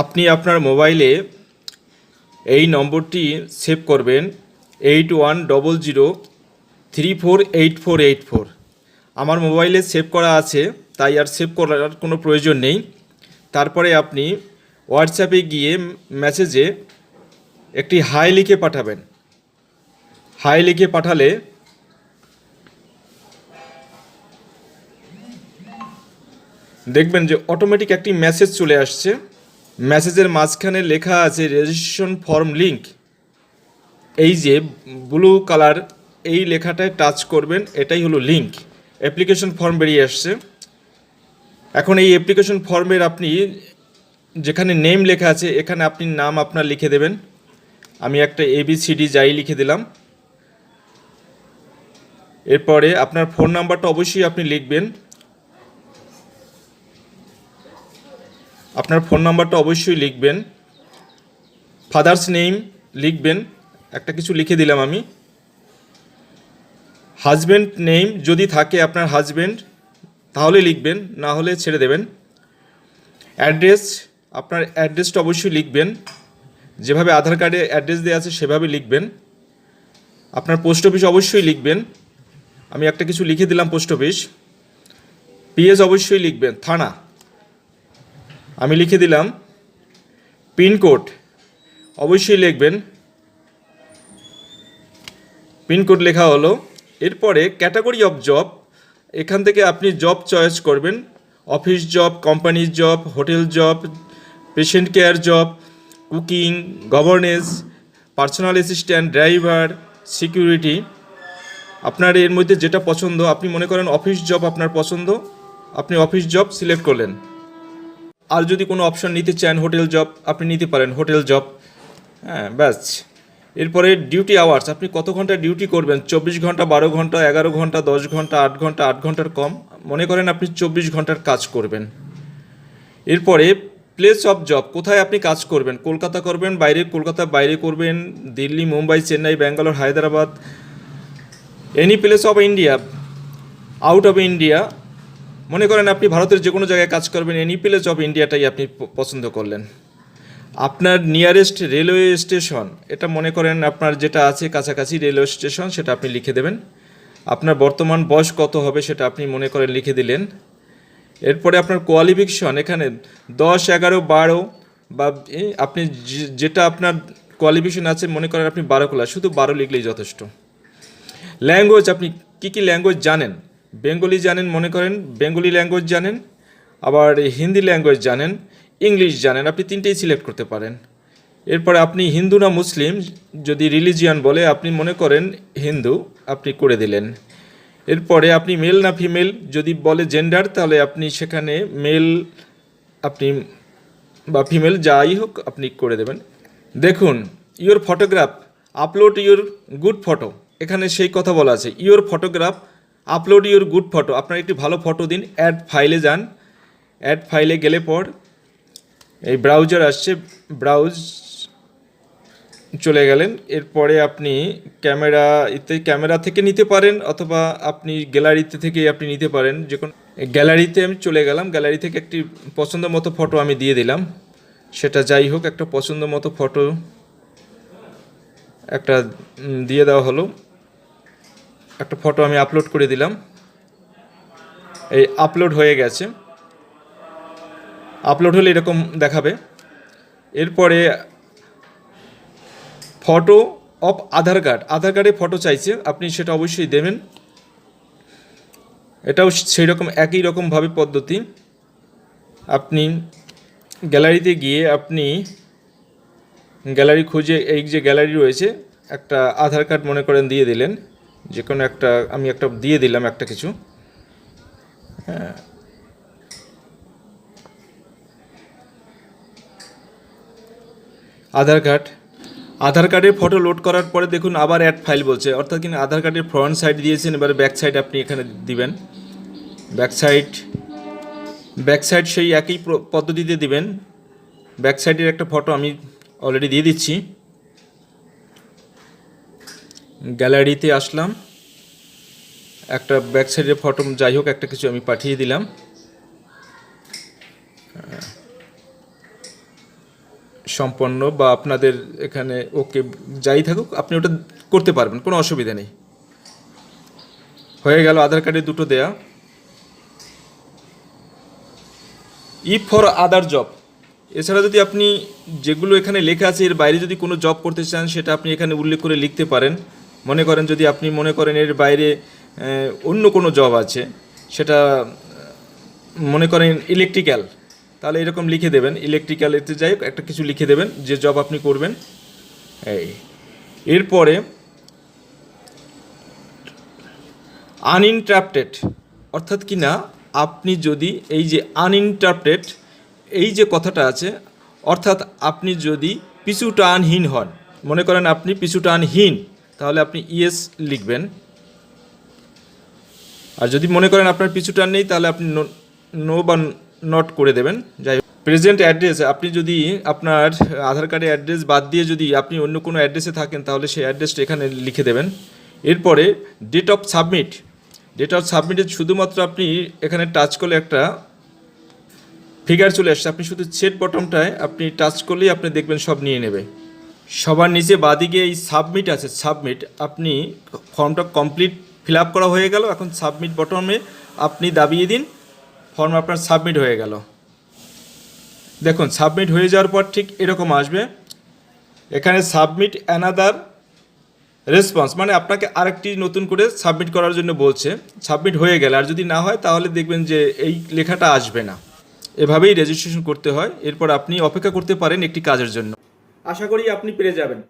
আপনি আপনার মোবাইলে এই নম্বরটি সেভ করবেন eight one double zero three four eight four eight four. আমার মোবাইলে সেভ করা আছে, তাই আর সেভ করার কোনো প্রয়োজন নেই। তারপরে আপনি হোয়াটসঅ্যাপে গিয়ে মেসেজে একটি হাই লিখে পাঠাবেন। হাই লিখে পাঠালে দেখবেন যে অটোমেটিক একটি মেসেজ চলে আসছে। মেসেজের মাঝখানে লেখা আছে রেজিস্ট্রেশন ফর্ম লিঙ্ক এই যে ব্লু কালার এই লেখাটায় টাচ করবেন, এটাই হলো লিঙ্ক অ্যাপ্লিকেশন ফর্ম বেরিয়ে আসছে। এখন এই অ্যাপ্লিকেশন ফর্মের আপনি যেখানে নেম লেখা আছে, এখানে আপনি নাম আপনার লিখে দেবেন। আমি একটা এবিসিডি যাই লিখে দিলাম। এরপরে আপনার ফোন নাম্বারটা অবশ্যই আপনি লিখবেন। আপনার ফোন নাম্বারটা অবশ্যই লিখবেন। ফাদার্স নেম লিখবেন। একটা কিছু লিখে দিলাম আমি। হাজব্যান্ড নেম যদি থাকে আপনার হাজব্যান্ড তাহলে লিখবেন, না হলে ছেড়ে দেবেন। অ্যাড্রেস আপনার অ্যাড্রেসটা অবশ্যই লিখবেন। যেভাবে আধার কার্ডে অ্যাড্রেস দেওয়া আছে, সেভাবে লিখবেন। আপনার পোস্ট অফিস অবশ্যই লিখবেন। আমি একটা কিছু লিখে দিলাম পোস্ট অফিস পিএস অবশ্যই লিখবেন। থানা। আমি লিখে দিলাম পিনকোড। অবশ্যই লিখবেন। পিনকোড লেখা হলো, এরপরে ক্যাটাগরি অফ জব, এখান থেকে আপনি জব চয়েস করবেন। অফিস জব, কোম্পানির job, hotel job patient care job cooking governance personal assistant driver security আপনার এর মধ্যে যেটা পছন্দ, আপনি মনে করেন অফিস জব আপনার পছন্দ, আপনি অফিস জব সিলেক্ট করলেন। আর যদি কোনো অপশন নিতে চান হোটেল জব আপনি নিতে পারেন হোটেল জব হ্যাঁ ব্যাস। এরপরে ডিউটি আওয়ার্স আপনি কত ঘণ্টা ডিউটি করবেন? চব্বিশ ঘণ্টা, বারো ঘণ্টা, এগারো ঘণ্টা, দশ ঘণ্টা, আট ঘণ্টা, আট ঘণ্টার কম। মনে করেন আপনি চব্বিশ ঘণ্টার কাজ করবেন। এরপরে প্লেস অফ জব কোথায় আপনি কাজ করবেন? কলকাতা করবেন, বাইরে, কলকাতা বাইরে করবেন, Delhi, Mumbai, Chennai, Bangalore, Hyderabad. Any place of India out of India মনে করেন আপনি ভারতের যে কোনো জায়গায় কাজ করবেন এনি প্লেস অফ ইন্ডিয়াটাই আপনি পছন্দ করলেন। আপনার নিয়ারেস্ট রেলওয়ে স্টেশন এটা মনে করেন আপনার যেটা আছে কাছাকাছি রেলওয়ে স্টেশন সেটা আপনি লিখে দেবেন। আপনার বর্তমান বয়স কত হবে সেটা আপনি মনে করেন লিখে দিলেন। এরপরে আপনার কোয়ালিফিকেশন এখানে দশ, এগারো, বারো বা আপনি যেটা আপনার কোয়ালিফিকেশন আছে মনে করেন আপনি বারো ক্লাস শুধু বারো লিখলেই যথেষ্ট। ল্যাঙ্গুয়েজ আপনি কী কী ল্যাঙ্গুয়েজ জানেন? বেঙ্গলি জানেন মনে করেন, বেঙ্গলি ল্যাঙ্গুয়েজ জানেন, আবার হিন্দি ল্যাঙ্গুয়েজ জানেন ইংলিশ জানেন, আপনি তিনটেই সিলেক্ট করতে পারেন। এরপরে আপনি হিন্দু না মুসলিম, যদি রিলিজিয়ান বলে আপনি মনে করেন হিন্দু, আপনি করে দিলেন। এরপরে আপনি মেল না ফিমেল যদি বলে জেন্ডার তাহলে আপনি সেখানে মেল আপনি বা ফিমেল যাই হোক আপনি করে দেবেন। দেখুন your photograph upload your good photo এখানে সেই কথা বলা আছে your photograph upload your good photo আপনার একটি ভালো ফটো দিন অ্যাড ফাইলে যান। অ্যাড ফাইলে গেলে পর এই ব্রাউজার আসছে ব্রাউজ চলে গেলেন। এরপরে আপনি ক্যামেরা ইতে ক্যামেরা থেকে নিতে পারেন অথবা আপনি গ্যালারিতে থেকে আপনি নিতে পারেন। যে কোনো গ্যালারিতে আমি চলে গেলাম গ্যালারি থেকে একটি পছন্দ মতো ফটো আমি দিয়ে দিলাম। সেটা যাই হোক, একটা পছন্দ মতো ফটো একটা দিয়ে দেওয়া হলো। একটা ফটো আমি আপলোড করে দিলাম। এই আপলোড হয়ে গেছে। আপলোড হলে এরকম দেখাবে। এরপরে photo of Aadhaar card Aadhaar কার্ডে ফটো চাইছে, আপনি সেটা অবশ্যই দেবেন। এটাও সেই রকম একই রকমভাবে পদ্ধতি। আপনি গ্যালারিতে গিয়ে আপনি গ্যালারি খুঁজে, এই যে গ্যালারি রয়েছে, একটা আধার কার্ড মনে করেন দিয়ে দিলেন। যে কোনো একটা, আমি একটা দিয়ে দিলাম একটা কিছু। হ্যাঁ আধার কার্ড। আধার কার্ডের ফটো লোড করার পরে দেখুন আবার অ্যাড ফাইল বলছে। অর্থাৎ কিনা আধার কার্ডের ফ্রন্ট সাইড দিয়েছেন, এবারে ব্যাক সাইড আপনি এখানে দিবেন। ব্যাক সাইড ব্যাক সাইড সেই একই পদ্ধতিতে দিবেন। ব্যাক সাইডের একটা ফটো আমি অলরেডি দিয়ে দিচ্ছি। গ্যালারিতে আসলাম। একটা ব্যাক সাইডের ফটো, যাই হোক, একটা কিছু আমি পাঠিয়ে দিলাম। সম্পন্ন বা আপনাদের এখানে ওকে যাই থাকুক, আপনি ওটা করতে পারবেন, কোনো অসুবিধা নেই। হয়ে গেল আধার কার্ডে দুটো দেয়া। ই ফর আদার জব এছাড়া যদি আপনি যেগুলো এখানে লেখা আছে, এর বাইরে যদি কোনো জব করতে চান, সেটা আপনি এখানে উল্লেখ করে লিখতে পারেন। মনে করেন যদি আপনি মনে করেন এর বাইরে অন্য কোনো জব আছে, সেটা মনে করেন ইলেকট্রিক্যাল তাহলে এরকম লিখে দেবেন ইলেকট্রিক্যাল এতে যাই একটা কিছু লিখে দেবেন, যে জব আপনি করবেন। এই, এরপরে আনইন্টারাপ্টেড অর্থাৎ কি না, আপনি যদি এই যে আনইন্টারাপ্টেড এই যে কথাটা আছে, অর্থাৎ আপনি যদি পিছু টানহীন হন, মনে করেন আপনি পিছু টানহীন তাহলে আপনি ইয়েস লিখবেন। আর যদি মনে করেন আপনার পিছু টান নেই, তাহলে আপনি নো বা নট করে দেবেন। যাই প্রেজেন্ট অ্যাড্রেস আপনি যদি আপনার আধার কার্ডের অ্যাড্রেস বাদ দিয়ে যদি আপনি অন্য কোনো অ্যাড্রেসে থাকেন, তাহলে সেই অ্যাড্রেসটা এখানে লিখে দেবেন। এরপরে date of submit date of সাবমিটে শুধুমাত্র আপনি এখানে টাচ করলে একটা ফিগার চলে আসছে। আপনি শুধু সেট বটমটায় আপনি টাচ করলেই আপনি দেখবেন সব নিয়ে নেবে। সবার নিচে বাদিকে এই সাবমিট আছে, সাবমিট। আপনি ফর্মটা কমপ্লিট ফিল করা হয়ে গেল, এখন সাবমিট বটমে আপনি দাবিয়ে দিন, ফর্ম আপনার সাবমিট হয়ে গেল। দেখুন, সাবমিট হয়ে যাওয়ার পর ঠিক এরকম আসবে। এখানে সাবমিট অ্যানাদার রেসপন্স মানে আপনাকে আরেকটি নতুন করে সাবমিট করার জন্য বলছে। সাবমিট হয়ে গেলে, আর যদি না হয় তাহলে দেখবেন যে এই লেখাটা আসবে না। এভাবেই রেজিস্ট্রেশন করতে হয়। এরপর আপনি অপেক্ষা করতে পারেন একটি কাজের জন্য। আশা করি আপনি পেরে যাবেন।